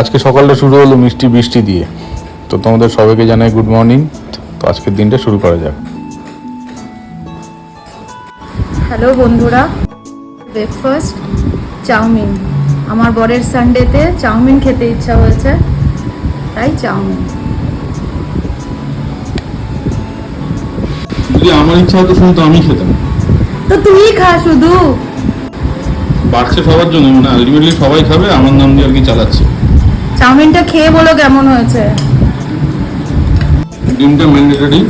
আজকে সকালটা শুরু হলো মিষ্টি বৃষ্টি দিয়ে। তো তোমাদের সবাইকে জানাই গুড মর্নিং তো আজকের দিনটা শুরু করা যাক। হ্যালো বন্ধুরা ব্রেকফাস্ট চাউমিন। আমার বরের সানডেতে চাউমিন খেতে ইচ্ছা হয়েছে তাই চাউমিন। যদি আমার ইচ্ছা হতো শুধু আমি খেতাম। তো তুই খা শুধু। বাড়ছে সবার জন্য মানে আলটিমেটলি সবাই খাবে আমার নাম দিয়ে আর কি চালাচ্ছে। চাউমিনটা খেয়ে বলো কেমন হয়েছে। ডিমটা ম্যান্ডেটরি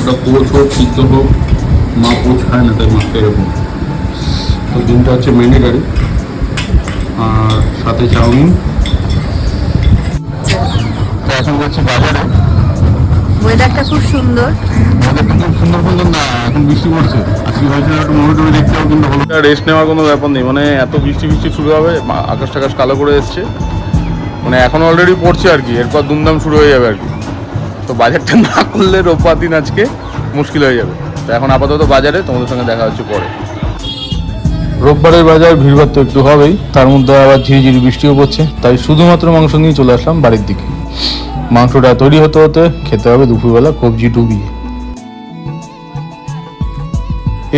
ওটা কোচ হোক সিদ্ধ হোক মা কোচ খায় না তাই মাকে এরকম। তো ডিমটা হচ্ছে ম্যান্ডেটরি আর সাথে চাউমিন। তো এখন যাচ্ছি বাজারে। ওয়েদারটা খুব সুন্দর। সুন্দর সুন্দর না এখন বৃষ্টি পড়ছে। আজকে হয়েছিল একটু মুভি টুভি দেখতে হবে কিন্তু রেস্ট নেওয়ার কোনো ব্যাপার নেই মানে এত বৃষ্টি বৃষ্টি শুরু হবে আকাশ টাকাশ কালো করে এসছে। মানে এখন অলরেডি পড়ছে আর কি, এরপর দুমদাম শুরু হয়ে যাবে আর কি। তো বাজারটা না করলে রোববার দিন আজকে মুশকিল হয়ে যাবে। তো এখন আপাতত বাজারে, তোমাদের সঙ্গে দেখা হচ্ছে পরে। রোববারের বাজার ভিড়ভাড় তো একটু হবেই, তার মধ্যে আবার ঝিরিঝিরি বৃষ্টিও পড়ছে, তাই শুধুমাত্র মাংস নিয়ে চলে আসলাম বাড়ির দিকে। মাংসটা তৈরি হতে হতে খেতে হবে দুপুরবেলা কবজি ডুবিয়ে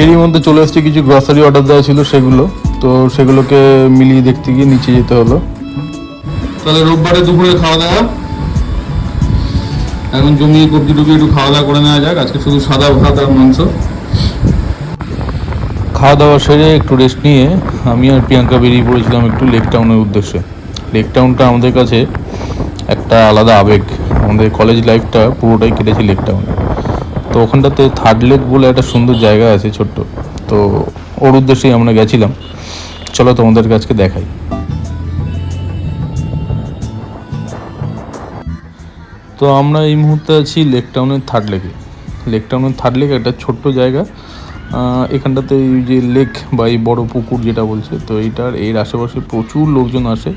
এরই মধ্যে চলে আসছে কিছু গ্রসারি অর্ডার দেওয়া ছিল সেগুলো, তো সেগুলোকে মিলিয়ে দেখতে গিয়ে নিচে যেতে হলো। তাহলে রোববারে দুপুরে খাওয়া দাওয়া। এখন জমিয়ে কবজি টুবি একটু খাওয়া দাওয়া করে নেওয়া যাক। আজকে শুধু সাদা ভাত আর মাংস। খাওয়া দাওয়া সেরে একটু রেস্ট নিয়ে আমি আর প্রিয়াঙ্কা বেরিয়ে পড়েছিলাম একটু লেক টাউনের উদ্দেশ্যে। লেক টাউনটা আমাদের কাছে একটা আলাদা আবেগ। আমাদের কলেজ লাইফটা পুরোটাই কেটেছে লেক টাউনে তো ওখানটাতে থার্ড লেক বলে একটা সুন্দর জায়গা আছে ছোট্ট। তো ওর উদ্দেশ্যেই আমরা গেছিলাম। চলো তোমাদের কাছকে দেখাই। তো আমরা এই মুহূর্তে আছি লেক টাউনের থার্ড লেকে লেক টাউনের থার্ড লেক একটা ছোট্ট জায়গা। এখানটাতে এই যে লেক বা এই বড়ো পুকুর যেটা বলছে, তো এইটার, এর আশেপাশে প্রচুর লোকজন আসে।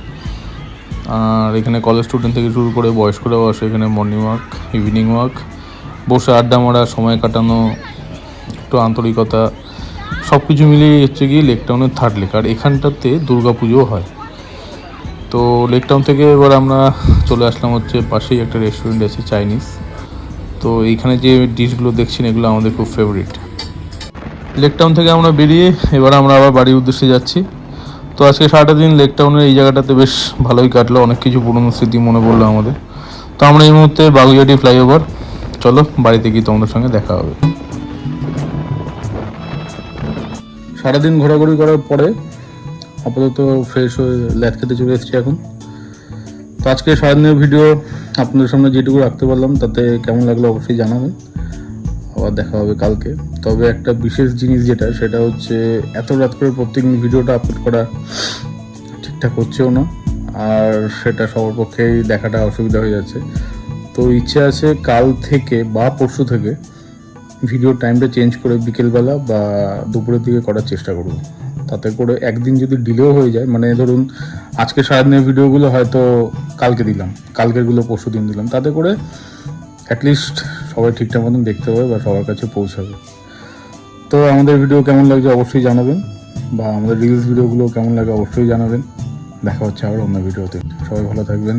আর এখানে কলেজ স্টুডেন্ট থেকে শুরু করে বয়স্করাও আসে এখানে মর্নিং ওয়াক ইভিনিং ওয়াক বসে আড্ডা মারা, সময় কাটানো, একটু আন্তরিকতা সব কিছু মিলিয়ে হচ্ছে গিয়ে লেক টাউনের থার্ড লেক আর এখানটাতে দুর্গা পুজোও হয়। তো লেক টাউন থেকে এবার আমরা চলে আসলাম হচ্ছে পাশেই একটা রেস্টুরেন্ট আছে চাইনিজ তো এইখানে যে ডিশগুলো দেখছেন, এগুলো আমাদের খুব ফেভারিট লেক টাউন থেকে আমরা বেরিয়ে এবার আমরা আবার বাড়ির উদ্দেশ্যে যাচ্ছি। তো আজকে সারাটা দিন লেক টাউনের এই জায়গাটাতে বেশ ভালোই কাটলো, অনেক কিছু পুরনো স্মৃতি মনে পড়ল আমাদের। তো আমরা এই মুহূর্তে বাগুইয়াটি ফ্লাইওভার চলো, বাড়িতে গিয়ে তোমাদের সঙ্গে দেখা হবে। সারাদিন ঘোরাঘুরি করার পরে আপাতত ফ্রেশ হয়ে ল্যাট খেতে চলে এসেছি এখন। তো আজকে সারাদিনের ভিডিও আপনাদের সামনে যেটুকু রাখতে পারলাম, তাতে কেমন লাগল অবশ্যই জানাবেন। আবার দেখা হবে কালকে। তবে একটা বিশেষ জিনিস যেটা, সেটা হচ্ছে এত রাত করে প্রত্যেকদিন ভিডিওটা আপলোড করা ঠিকঠাক হচ্ছেও না, আর সেটা সবার পক্ষেই দেখাটা অসুবিধা হয়ে যাচ্ছে। তো ইচ্ছে আছে কাল থেকে বা পরশু থেকে ভিডিও টাইমটা চেঞ্জ করে বিকেলবেলা বা দুপুরের দিকে করার চেষ্টা করব। তাতে করে একদিন যদি ডিলেও হয়ে যায় মানে ধরুন আজকে সারাদিনের ভিডিওগুলো হয়তো কালকে দিলাম কালকেরগুলো পরশু দিন দিলাম, তাতে করে অ্যাটলিস্ট সবাই ঠিকঠাক মতন দেখতে পাবে বা সবার কাছে পৌঁছাবে। তো আমাদের ভিডিও কেমন লাগছে অবশ্যই জানাবেন, বা আমাদের রিলস ভিডিওগুলো কেমন লাগে অবশ্যই জানাবেন। দেখা হচ্ছে আবার অন্য ভিডিওতে সবাই ভালো থাকবেন।